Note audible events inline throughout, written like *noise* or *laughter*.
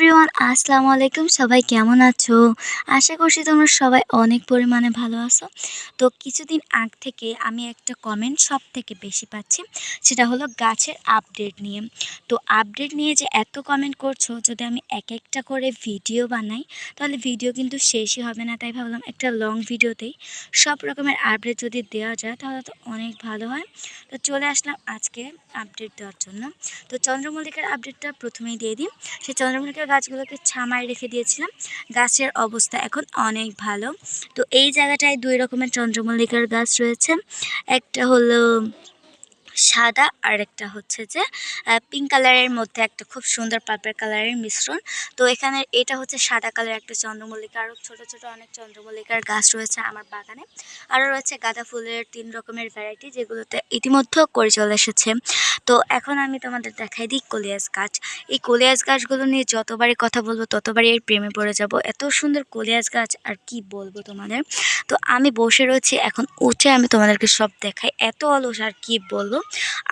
Everyone, আসসালামু আলাইকুম। সবাই কেমন আছো? আশা করছি তোমরা সবাই অনেক পরিমাণে ভালো আছো। তো কিছুদিন আগ থেকে আমি একটা কমেন্ট সব থেকে বেশি পাচ্ছি, সেটা হলো গাছের আপডেট নিয়ে। তো আপডেট নিয়ে যে এত কমেন্ট করছ, যদি আমি এক একটা করে ভিডিও বানাই, তাহলে ভিডিও কিন্তু শেষই হবে না। তাই ভাবলাম একটা লং ভিডিওতেই সব রকমের আপডেট যদি দেওয়া যায়, তাহলে তো অনেক ভালো হয়। তো চলে আসলাম আজকে আপডেট দেওয়ার জন্য। তো চন্দ্রমল্লিকার আপডেটটা প্রথমেই দিয়ে দিই। সেই চন্দ্রমল্লিকার গাছগুলোকে ছামায় রেখে দিয়েছিলাম। গাছের অবস্থা এখন অনেক ভালো। তো এই জায়গাটায় দুই রকমের চন্দ্রমল্লিকার গাছ রয়েছে। একটা হলো সাদা আর একটা হচ্ছে যে পিঙ্ক কালারের মধ্যে একটা খুব সুন্দর পার্পেল কালারের মিশ্রণ। তো এখানে এটা হচ্ছে সাদা কালার একটা চন্দ্রমল্লিকা। আরও ছোটো ছোটো অনেক চন্দ্রমল্লিকার গাছ রয়েছে আমার বাগানে। আরও রয়েছে গাঁদা ফুলের তিন রকমের ভ্যারাইটি যেগুলোতে ইতিমধ্যেও করে চলে এসেছে। তো এখন আমি তোমাদের দেখাই দিই কলিয়াস গাছ। এই কলিয়াস গাছগুলো নিয়ে যতবারই কথা বলব, ততবারই এর প্রেমে পড়ে যাব। এত সুন্দর কলিয়াস গাছ, আর কি বলব তোমাদের? তো আমি বসে রয়েছি, এখন উঠে আমি তোমাদেরকে সব দেখাই। এত অলস আর কি বলব?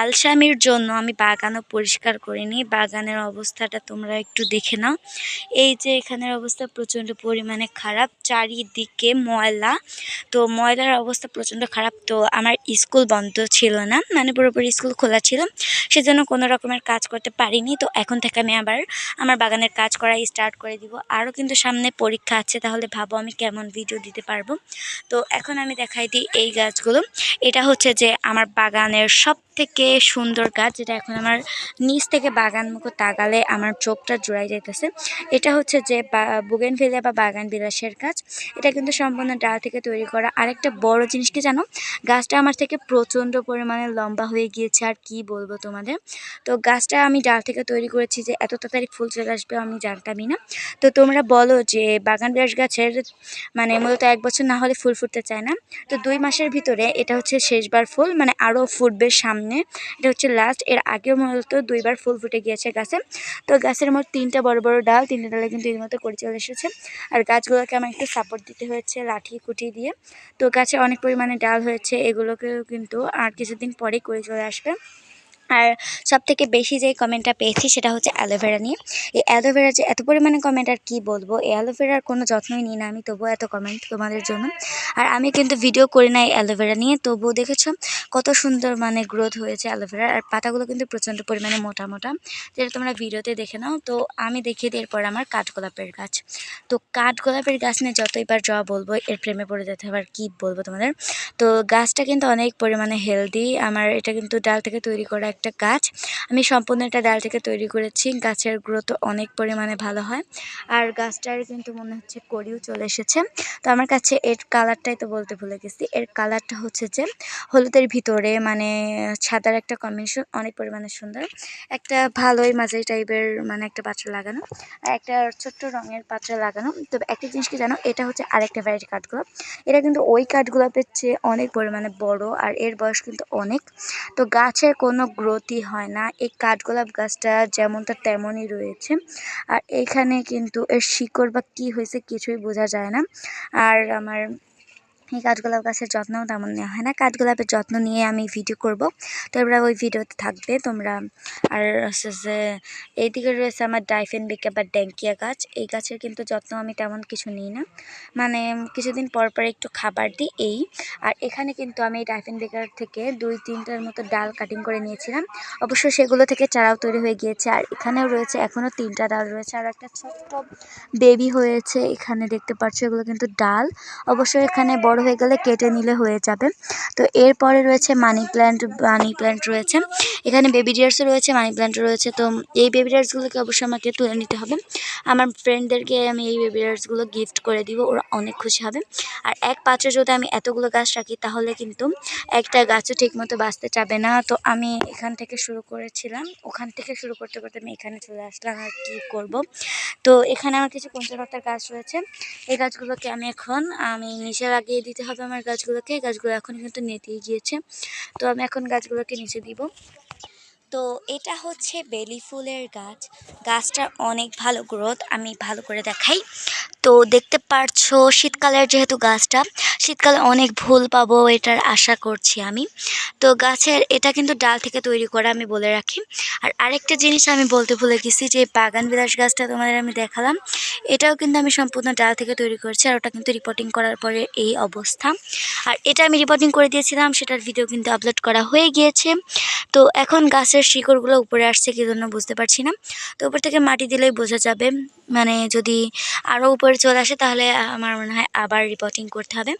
আলসামির জন্য আমি বাগানও পরিষ্কার করিনি। বাগানের অবস্থাটা তোমরা একটু দেখে নাও। এই যে এখানের অবস্থা প্রচণ্ড পরিমাণে খারাপ। চারিদিকে ময়লা। তো ময়লার অবস্থা প্রচণ্ড খারাপ। তো আমার স্কুল বন্ধ ছিল না। মানে পুরোপুরি স্কুল খোলা ছিল। সেজন্য কোনো রকমের কাজ করতে পারিনি। তো এখন থেকে আমি আবার আমার বাগানের কাজ করা স্টার্ট করে দিব। আরও কিন্তু সামনে পরীক্ষা আছে। তাহলে ভাবো আমি কেমন ভিডিও দিতে পারব। তো এখন আমি দেখাই দিই এই গাছগুলো। এটা হচ্ছে যে আমার বাগানের সব থেকে সুন্দর গাছ যেটা এখন আমার নিচ থেকে বাগান মুখো তাকালে আমার চোখটা জোড়াই যাইতেছে, এটা হচ্ছে যে বুগেন ফেলিয়া বা বাগান বিলাসের গাছ। এটা কিন্তু সম্পূর্ণ ডাল থেকে তৈরি করা। আরেকটা বড় জিনিস কি জানো? গাছটা আমার থেকে প্রচণ্ড পরিমাণে লম্বা হয়ে গিয়েছে, আর কি বলব তোমাদের? তো গাছটা আমি ডাল থেকে তৈরি করেছি যে এত তাড়াতাড়ি ফুল চলে আসবে আমি জানতামই না। তো তোমরা বলো যে বাগান বিলাস গাছের মানে মূলত এক বছর না হলে ফুল ফুটতে চায় না। তো দুই মাসের ভিতরে এটা হচ্ছে শেষবার ফুল মানে আরও ফুটবে সামনে এটা হচ্ছে লাস্ট এর আগেও মূলত দুইবার ফুল ফুটে গিয়েছে গাছে। তো গাছের মোট তিনটা বড় বড় ডাল, তিনটা ডালে কিন্তু এর মতো করে চলে এসেছে। আর গাছগুলোকে আমার একটু সাপোর্ট দিতে হয়েছে লাঠি, কুটি দিয়ে। তো গাছে অনেক পরিমাণে ডাল হয়েছে, এগুলোকেও কিন্তু আর কিছুদিন পরেই করে চলে আসবে। আর সব থেকে বেশি যে কমেন্টটা পেয়েছি সেটা হচ্ছে অ্যালোভেরা নিয়ে। এই অ্যালোভেরা যে এত পরিমাণে কমেন্ট আর কী বলব? এই অ্যালোভেরার কোনো যত্নই নিই না আমি, তবুও এত কমেন্ট তোমাদের জন্য। আর আমি কিন্তু ভিডিও করি না এই অ্যালোভেরা নিয়ে, তবুও দেখেছ কত সুন্দর মানে গ্রোথ হয়েছে অ্যালোভেরার আর পাতাগুলো কিন্তু প্রচণ্ড পরিমাণে মোটা মোটা। যেটা তোমরা ভিডিওতে দেখে নাও, তো আমি দেখিয়ে দিই এরপর আমার কাঠগোলাপের গাছ। তো কাঠগোলাপের গাছ নিয়ে যতইবার যা বলব, এর প্রেমে পড়ে যেতে হবে আর কী বলব তোমাদের। তো গাছটা কিন্তু অনেক পরিমাণে হেলদি আমার এটা কিন্তু ডাল থেকে তৈরি করা একটা গাছ। আমি সম্পূর্ণ একটা ডাল থেকে তৈরি করেছি। গাছের গ্রোথ অনেক পরিমাণে ভালো হয়। আর গাছটার কিন্তু মনে হচ্ছে করিও চলে এসেছে। তো আমার কাছে এর কালারটাই তো বলতে ভুলে গেছি। এর কালারটা হচ্ছে যে হলুদের ভিতরে মানে সাদার একটা কম্বিনেশন অনেক পরিমাণে সুন্দর। একটা ভালোই মাঝারি টাইপের মানে একটা পাত্র লাগানো। আর একটা ছোট্ট রঙের পাত্র লাগানো। তো একটা জিনিস কি জানো? এটা হচ্ছে আরেকটা ভ্যারাইটি কাঠগোলাপ এটা কিন্তু ওই কাঠগোলাপের চেয়ে অনেক পরিমাণে বড়। আর এর বয়স কিন্তু অনেক। তো গাছের কোনো গ্রোথই হয় না। এই কাঠগোলাপ গাছটা যেমনটা তেমনই রয়েছে। আর এখানে কিন্তু এর শিকড় বা কী হয়েছে কিছুই বোঝা যায় না। আর আমার এই কাঠগোলাপ গাছের যত্নও তেমন নেওয়া হয় না। কাঠগোলাপের যত্ন নিয়ে আমি ভিডিও করব। তো এবার ওই ভিডিওতে থাকবে তোমরা। আর হচ্ছে এইদিকে রয়েছে আমার ডাইফেন বিকা বা ড্যাঙ্কিয়া গাছ। এই গাছের কিন্তু যত্ন আমি তেমন কিছু নিই না। মানে কিছুদিন পর পর একটু খাবার দিই এই। আর এখানে কিন্তু আমি ডাইফেন বেকার থেকে দুই তিনটার মতো ডাল কাটিং করে নিয়েছিলাম। অবশ্য সেগুলো থেকে চারাও তৈরি হয়ে গিয়েছে। আর এখানেও রয়েছে এখনও তিনটা ডাল রয়েছে। আর একটা ছোট্ট বেবি হয়েছে। এখানে দেখতে পাচ্ছ এগুলো কিন্তু ডাল। অবশ্যই এখানে বড় হয়ে গেলে কেটে নিলে হয়ে যাবে। তো এরপরে রয়েছে মানি প্ল্যান্ট মানি প্ল্যান্ট রয়েছে। এখানে বেবি ডিয়ার্সও রয়েছে মানি প্ল্যান্টও রয়েছে। তো এই বেবি ডিয়ার্সগুলোকে অবশ্যই আমাকে তুলে নিতে হবে। আমার ফ্রেন্ডদেরকে আমি এই বেবি ডিয়ার্সগুলো গিফট করে দিব, ওরা অনেক খুশি হবে। আর এক পাত্রে যদি আমি এতগুলো গাছ রাখি, তাহলে কিন্তু একটা গাছও ঠিকমতো বাঁচতে চাবে না। তো আমি এখান থেকে শুরু করেছিলাম। ওখান থেকে শুরু করতে করতে আমি এখানে চলে আসলাম আর কী করব। তো এখানে আমার কিছু পঞ্চলতার গাছ রয়েছে। এই গাছগুলোকে আমি এখন, আমি নিচে লাগিয়ে দিতে হবে আমার গাছগুলোকে। গাছগুলো এখন কিন্তু নেতিয়ে গিয়েছে। তো আমি এখন গাছগুলোকে নিচে দিব। তো এটা হচ্ছে বেলি ফুলের গাছ। গাছটার অনেক ভালো গ্রোথ আমি ভালো করে দেখাই। তো দেখতে পারছ শীতকালের যেহেতু গাছটা, শীতকালে অনেক ভুল পাবো এটার আশা করছি আমি। তো গাছের, এটা কিন্তু ডাল থেকে তৈরি করা আমি বলে রাখি। আর আরেকটা জিনিস আমি বলতে ভুলে গেছি, যে বাগান বিলাস গাছটা তোমাদের আমি দেখালাম, এটাও কিন্তু আমি সম্পূর্ণ ডাল থেকে তৈরি করেছি আর ওটা কিন্তু রিপোর্টিং করার পরে এই অবস্থা। আর এটা আমি রিপোর্টিং করে দিয়েছিলাম, সেটার ভিডিও কিন্তু আপলোড করা হয়ে গিয়েছে। তো এখন গাছের শিকড়গুলো উপরে আসছে কি জন্য বুঝতে পারছি না। তো উপর থেকে মাটি দিলেই বোঝা যাবে মানে যদি আরও উপরে চলে আসে, তাহলে আমার মনে হয় আবার রিপোর্টিং করতে হবে।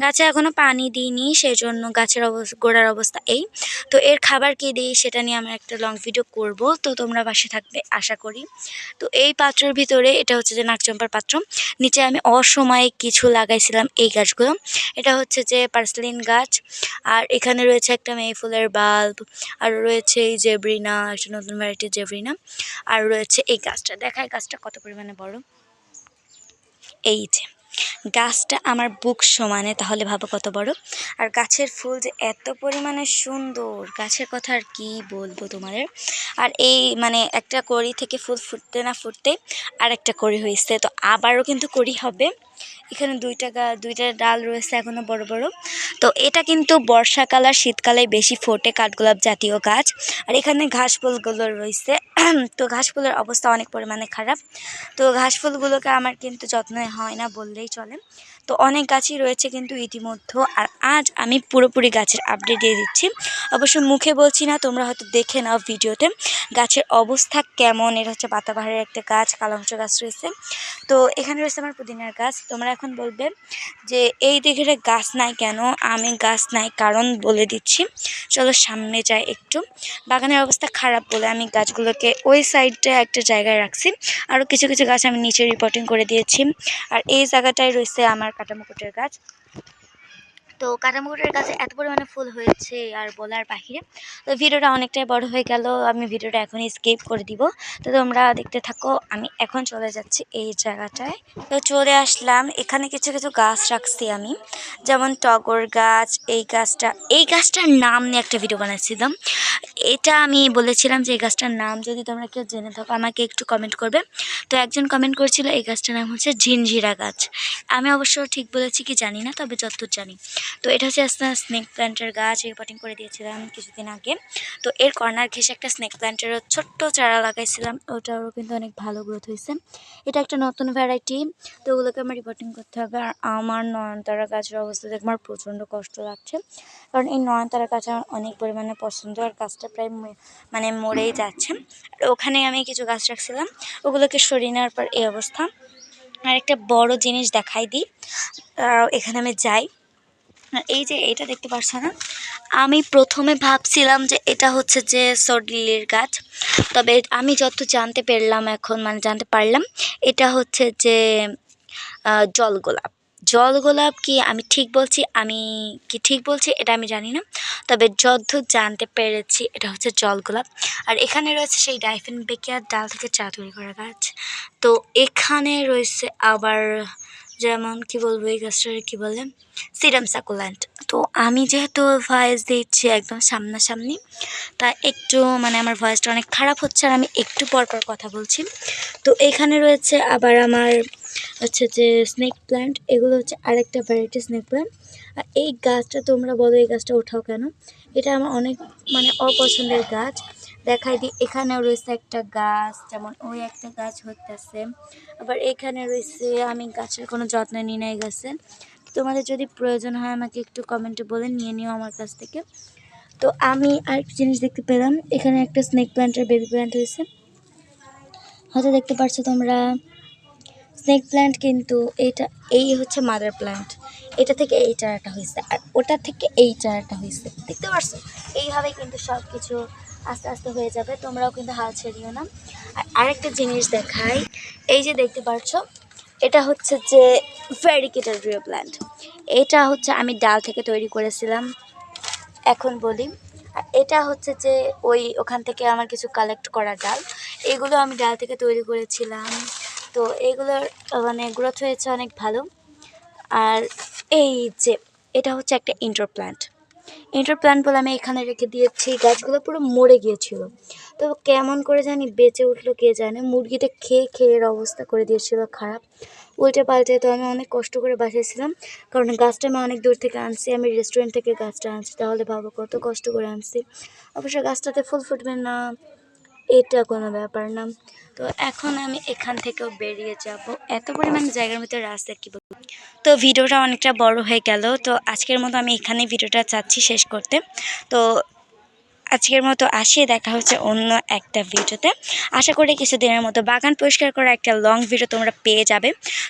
গাছে এখনও পানি দিইনি সেই জন্য গাছের অবস্থা গোড়ার অবস্থা এই। তো এর খাবার কী দিই, সেটা নিয়ে আমার একটা লং ভিডিও করব। তো তোমরা পাশে থাকবে, আশা করি। তো এই পাত্রের ভিতরে, এটা হচ্ছে যে নাকচম্পার পাত্র। নিচে আমি অসময়ে কিছু লাগাইছিলাম এই গাছগুলো। এটা হচ্ছে যে পার্সলিন গাছ। আর এখানে রয়েছে একটা মেয়ে ফুলের বাল্ব। আর রয়েছে এই জেব্রিনা, একটা নতুন ভ্যারাইটির জেব্রিনা। আর রয়েছে এই গাছটা। দেখায় গাছটা কত পরিমাণে বড়। এই যে গাছটা আমার বুক সমানে, তাহলে ভাবো কত বড়। আর গাছের ফুল যে এত পরিমাণে সুন্দর, গাছের কথা আর কী বলব তোমাদের। আর এই মানে একটা কড়ি থেকে ফুল ফুটতে না ফুটতে আর একটা কড়ি হয়েছে, তো আবারও কিন্তু কড়ি হবে। এখানে দুইটা গা, দুইটা ডাল রয়েছে এখনও বড় বড়। তো এটা কিন্তু বর্ষাকাল আর শীতকালে বেশি ফোটে কাঠগোলাপ জাতীয় গাছ। আর এখানে ঘাস ফুলগুলো রয়েছে। *clears throat* তো ঘাস ফুলের অবস্থা অনেক পরিমাণে খারাপ। তো ঘাস ফুলগুলোকে আমার কিন্তু যত্ন হয় না বললেই চলে। তো অনেক গাছই রয়েছে কিন্তু ইতিমধ্যে। আর আজ আমি পুরোপুরি গাছের আপডেট দিয়ে দিচ্ছি। অবশ্য মুখে বলছি না, তোমরা হয়তো দেখে নাও ভিডিওতে। গাছের অবস্থা কেমন? এটা হচ্ছে পাতাবাহারের একটা গাছ কালাংশ গাছ রয়েছে। তো এখানে রয়েছে আমার পুদিনার গাছ। তোমরা এখন বলবে যে, এই দিকে গাছ নাই কেন? আমি গাছ নাই কারণ বলে দিচ্ছি। চলো সামনে যাই একটু। বাগানের অবস্থা খারাপ বলে আমি গাছগুলোকে ওই সাইডে একটা জায়গায় রাখছি। আরও কিছু কিছু গাছ আমি নিচে রিপোর্টিং করে দিয়েছি। আর এই জায়গাটায় রয়েছে আমার কাটামুকুটের গাছ। তো কাটামুকুটের গাছে এত পরিমাণে ফুল হয়েছে আর বলার বাহিরে। তো ভিডিওটা অনেকটাই বড় হয়ে গেল, আমি ভিডিওটা এখনই স্কিপ করে দিব। তো তোমরা দেখতে থাকো, আমি এখন চলে যাচ্ছি এই জায়গাটায়। তো চলে আসলাম, এখানে কিছু কিছু গাছ রাখছি আমি। যেমন টগর গাছ, এই গাছটা, এই গাছটার নাম নিয়ে একটা ভিডিও বানাচ্ছিলাম এটা আমি বলেছিলাম যে এই গাছটার নাম, যদি তোমরা কেউ জেনে থাকো, আমাকে একটু কমেন্ট করবে। তো একজন কমেন্ট করেছিল, এই গাছটার নাম হচ্ছে ঝিনঝিরা গাছ। আমি অবশ্য ঠিক বলেছি কি জানি না, তবে যতদূর জানি। তো এটা হচ্ছে স্নেক প্ল্যান্টের গাছ রিপোর্টিং করে দিয়েছিলাম কিছুদিন আগে। তো এর কর্নার ঘেসে একটা স্নেক প্ল্যান্টেরও ছোট্ট চারা লাগাইছিলাম, ওটারও কিন্তু অনেক ভালো গ্রোথ হয়েছে। এটা একটা নতুন ভ্যারাইটি তো ওগুলোকে আমার রিপোর্টিং করতে হবে। আর আমার নয়নতারা গাছের অবস্থা দেখে আমার প্রচণ্ড কষ্ট লাগছে। কারণ এই নয়নতারা গাছ আমার অনেক পরিমাণে পছন্দ, আর গাছটা প্রায় মানে মরেই যাচ্ছে। আর ওখানে আমি কিছু গাছ রাখছিলাম, ওগুলোকে সরিয়ে নেওয়ার পর এই অবস্থা। আর একটা বড় জিনিস দেখাই দিই। এখানে আমি যাই। এই যে এটা দেখতে পাচ্ছ না? আমি প্রথমে ভাবছিলাম যে এটা হচ্ছে যে সরলিলির গাছ। তবে আমি যত জানতে পারলাম এখন মানে জানতে পারলাম, এটা হচ্ছে যে জল গোলাপ। জল গোলাপ কি আমি ঠিক বলছি? আমি কি ঠিক বলছি? এটা আমি জানি না। তবে যদ্দূর জানতে পেরেছি, এটা হচ্ছে জল গোলাপ। আর এখানে রয়েছে সেই ডাইফেন বেকিয়ার ডাল থেকে চা তৈরি করা গাছ। তো এখানে রয়েছে আবার যেমন কি বলব এই গাছটার কী বলে? সিরাম সাকুল্যান্ট তো আমি যেহেতু ভয়েস দিচ্ছি একদম সামনাসামনি, তা একটু মানে আমার ভয়েসটা অনেক খারাপ হচ্ছে আর আমি একটু পর পর কথা বলছি। তো এখানে রয়েছে আবার আমার হচ্ছে যে স্নেক প্ল্যান্ট এগুলো হচ্ছে আরেকটা ভ্যারাইটি স্নেক প্ল্যান্ট আর এই গাছটা তোমরা বলো এই গাছটা ওঠাও কেন? এটা আমার অনেক মানে অপছন্দের গাছ। দেখাই দিই। এখানেও রয়েছে একটা গাছ, যেমন ওই একটা গাছ হতেছে আবার এখানে রয়েছে, আমি গাছের কোনো যত্ন নিই না এই তোমাদের যদি প্রয়োজন হয় আমাকে একটু কমেন্টে বলে নিয়ে নিও আমার কাছ থেকে। তো আমি আর আরেকটা জিনিস দেখতে পেলাম, এখানে একটা স্নেক প্ল্যান্টের বেবি প্ল্যান্ট হয়েছে হয়তো দেখতে পাচ্ছ তোমরা স্নেক প্ল্যান্ট কিন্তু এটা, এই হচ্ছে মাদার প্ল্যান্ট এটা থেকে এই চারাটা হয়েছে আর ওটা থেকে এই চারাটা হয়েছে দেখতে পারছ? এইভাবে কিন্তু সব কিছু আস্তে আস্তে হয়ে যাবে, তোমরাও কিন্তু হাল ছেড়িও না। আর আরেকটা জিনিস দেখাই, এই যে দেখতে পাচ্ছ এটা হচ্ছে যে ভ্যারিকেটার রিও প্ল্যান্ট। এটা হচ্ছে আমি ডাল থেকে তৈরি করেছিলাম, এখন বলি। এটা হচ্ছে যে ওই ওখান থেকে আমার কিছু কালেক্ট করা ডাল। এগুলো আমি ডাল থেকে তৈরি করেছিলাম। তো এগুলোর মানে গ্রোথ হয়েছে অনেক ভালো। আর এই যে, এটা হচ্ছে একটা ইনডোর প্ল্যান্ট ইনডোর প্ল্যান্টগুলো আমি এখানে রেখে দিয়েছি, গাছগুলো পুরো মরে গিয়েছিল। তো কেমন করে জানি বেঁচে উঠল কে জানে, মুরগিটা খেয়ে খেয়ে অবস্থা করে দিয়েছিল খারাপ। উল্টে পাল্টে তো আমি অনেক কষ্ট করে বাঁচিয়েছিলাম, কারণ গাছটা আমি অনেক দূর থেকে আনছি, আমি রেস্টুরেন্ট থেকে গাছটা আনছি, তাহলে ভাবো কত কষ্ট করে আনছি। অবশ্য গাছটাতে ফুল ফুটবে না, এটা কোনো ব্যাপার না। তো এখন আমি এখান থেকেও বেরিয়ে যাব। এত পরিমাণ জায়গার মধ্যে রাস্তা কী তো ভিডিওটা অনেকটা বড় হয়ে গেল। তো আজকের মতো আমি এখানে ভিডিওটা চাচ্ছি শেষ করতে। তো আজকের মতো আসি, দেখা হচ্ছে অন্য একটা ভিডিওতে। আশা করি কিছুদিনের মতো বাগান পরিষ্কার করা একটা লং ভিডিও তোমরা পেয়ে যাবে।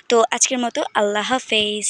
তো আজকের মতো আল্লাহ হাফেজ।